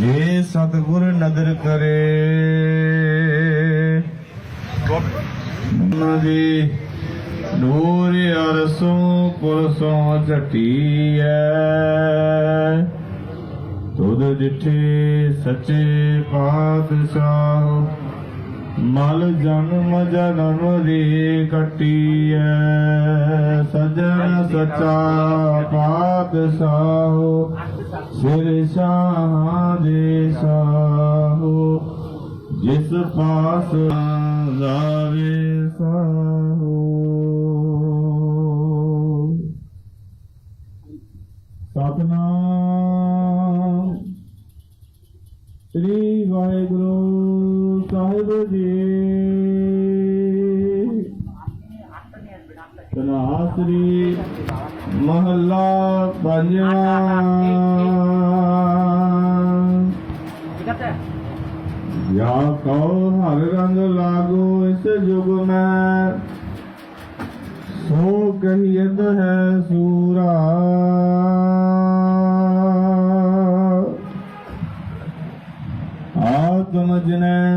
ਜੇ ਸਤਿਗੁਰ ਨਦਰ ਕਰੇ ਨਦੀ ਨੂਰ ਅਰਸੋਂ ਪੁਰਸੋਂ ਝਟੀਐ। ਤੁਧ ਜਿਠੇ ਸੱਚੇ ਪਾਤਸ਼ਾਹ, ਮਲ ਜਨਮ ਜਨਮ ਦੀ ਕਟੀਐ। ਸਜਣ ਸਚਾ ਪਾਤਸ਼ਾਹ ਸਿਰ ਸ਼ਾਹ ਦੇ ਸਾਹੋ ਜਿਸ ਪਾਸ ਜਾਵੇ ਸਾਹੋ। ਸਤਨਾਮ ਸ੍ਰੀ ਵਾਹਿਗੁਰੂ ਸਾਹਿਬ ਜੀ। ਤਨਾਸਰੀ ਮਹੱਲਾ ਪੰਜਵਾਂ। ਯਾ ਕਉ ਹਰ ਰੰਗ ਲਾਗੋ ਇਸ ਜੁਗ ਮੈਂ। ਸੋ ਕਹੀਦ ਹੈ ਸੂਰਾ। ਆਤਮ ਜਨੈ